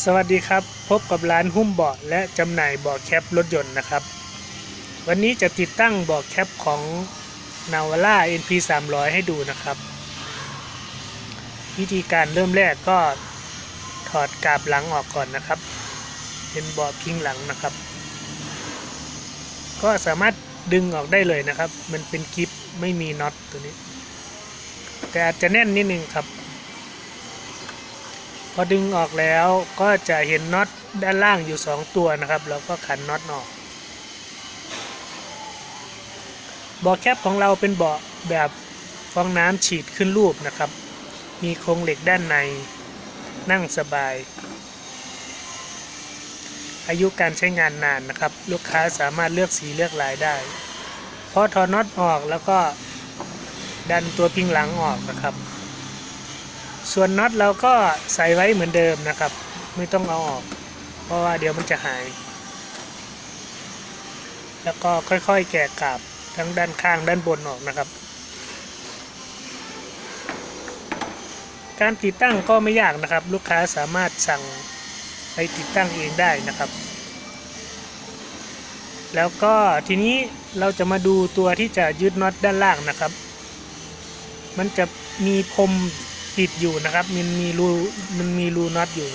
สวัสดีครับ พบกับร้านหุ้มเบาะและจำหน่ายเบาะแคปรถยนต์นะครับ วันนี้จะติดตั้งเบาะแคปของ n a v a l a NP 300ให้ดูนะครับ วิธีการเริ่มแรกก็ถอดกาบหลังออกก่อนนะครับ เป็นเบาะพิงหลังนะครับ ก็สามารถดึงออกได้เลยนะครับ มันเป็นกิฟไม่มีน็อตตัวนี้ แต่อาจจะแน่นนิดนึงครับ พอดึงออกแล้วก็จะเห็นน็อตด้านล่างอยู่ 2 ตัวนะครับ แล้วก็ขันน็อตออกเบาะแคปของเราเป็นเบาะแบบฟองน้ำฉีดขึ้นรูปนะครับ มีโครงเหล็กด้านในนั่งสบาย อายุการใช้งานนานนะครับ ลูกค้าสามารถเลือกสีเลือกลายได้พอถอดน็อตออกแล้วก็ดันตัวพิงหลังออกนะครับ ส่วนน็อตเราก็ใส่ไว้เหมือนเดิมนะครับ ไม่ต้องเอาออก เพราะว่าเดี๋ยวมันจะหาย แล้วก็ค่อยๆแกะกาบทั้งด้านข้างด้านบนออกนะครับ การติดตั้งก็ไม่ยากนะครับ ลูกค้าสามารถสั่งไปติดตั้งเองได้นะครับ แล้วก็ทีนี้เราจะมาดูตัวที่จะยึดน็อตด้านล่างนะครับ มันจะมีพรม ติดอยู่นะครับ มันมีรูมันมีรูน็อตอยู่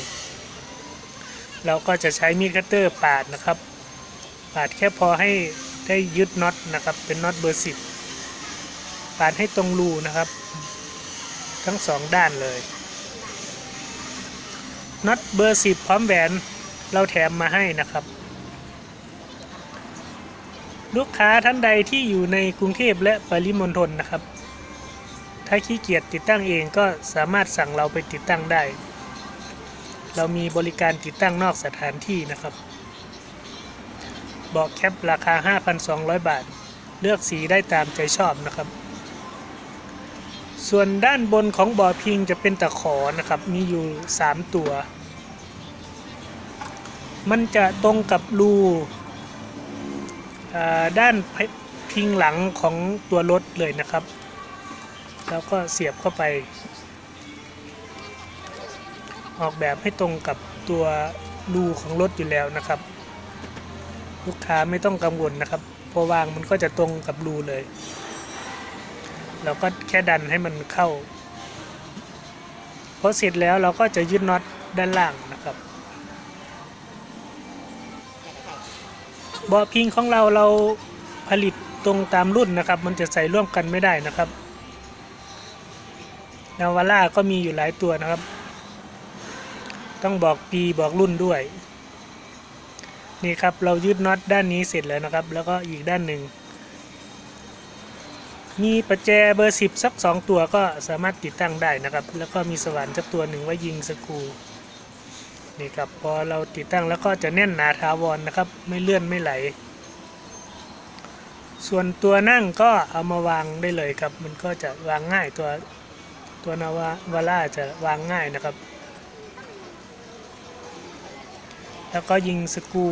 เราก็จะใช้มีดคัตเตอร์ปาดนะครับ ปาดแค่พอให้ได้ยึดน็อตนะครับ เป็นน็อตเบอร์สิบปาดให้ตรงรูนะครับ ทั้งสองด้านเลยน็อตเบอร์สิบพร้อมแหวนเราแถมมาให้นะครับ ลูกค้าท่านใดที่อยู่ในกรุงเทพและปริมณฑลนะครับ ถ้าขี้เกียจติดตั้งเองก็สามารถสั่งเราไปติดตั้งได้ เรามีบริการติดตั้งนอกสถานที่นะครับเบาะแคปราคา 5,200 บาท เลือกสีได้ตามใจชอบนะครับ ส่วนด้านบนของบาะพิงจะเป็นตะขอนะครับ มีอยู่ 3 ตัว มันจะตรงกับรูด้านพิงหลังของตัวรถเลยนะครับ แล้วก็เสียบเข้าไป ออกแบบให้ตรงกับตัวรูของรถอยู่แล้วนะครับ ลูกค้าไม่ต้องกังวลนะครับพอวางมันก็จะตรงกับรูเลยเราก็แค่ดันให้มันเข้าพอเสร็จแล้วเราก็จะยึดน็อตด้านล่างนะครับบาะพิงของเราเราผลิตตรงตามรุ่นนะครับ มันจะใส่ร่วมกันไม่ได้นะครับ นาวาร่าก็มีอยู่หลายตัวนะครับ ต้องบอกปีบอกรุ่นด้วย นี่ครับเรายึดน็อตด้านนี้เสร็จแล้วนะครับ แล้วก็อีกด้านหนึ่ง มีประแจเบอร์สิบสักสองตัวก็สามารถติดตั้งได้นะครับ แล้วก็มีสว่านสักตัวหนึ่งไว้ยิงสกูนี่ครับพอเราติดตั้งแล้วก็จะแน่นหนาถาวรนนะครับ ไม่เลื่อนไม่ไหล ส่วนตัวนั่งก็เอามาวางได้เลยครับ มันก็จะวางง่ายตัว ตัวนาวาวาร่าจะวางง่ายนะครับ แล้วก็ยิงสกู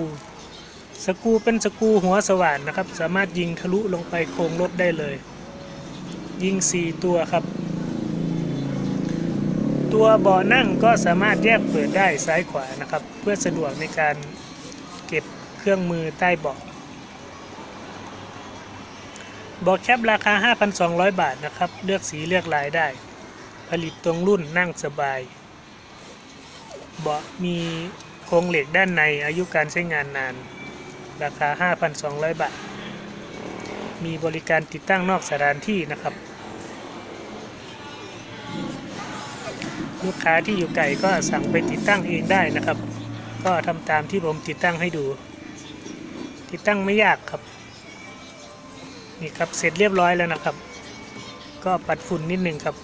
สกูเป็นสกูหัวสว่านนะครับ สามารถยิงทะลุลงไปโครงรถได้เลย ยิง 4 ตัวครับ ตัวเบาะนั่งก็สามารถแยกเปิดได้ซ้ายขวานะครับ เพื่อสะดวกในการเก็บเครื่องมือใต้เบาะเบาะแคปราคา 5,200 บาทนะครับ เลือกสีเลือกลายได้ ผลิตตรงรุ่นนั่งสบายเบาะมีโครงเหล็กด้านในอายุการใช้งานนาน ราคา 5,200 บาท มีบริการติดตั้งนอกสถานที่นะครับ ลูกค้าที่อยู่ไกลก็สั่งไปติดตั้งเองได้นะครับ ก็ทำตามที่ผมติดตั้งให้ดู ติดตั้งไม่ยากครับ นี่ครับเสร็จเรียบร้อยแล้วนะครับ ก็ปัดฝุ่นนิดนึงครับ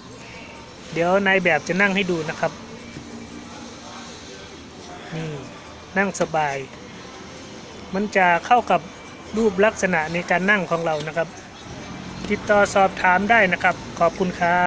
เดี๋ยวนายแบบจะนั่งให้ดูนะครับ นี่นั่งสบาย มันจะเข้ากับรูปลักษณะในการนั่งของเรานะครับ ติดต่อสอบถามได้นะครับ ขอบคุณครับ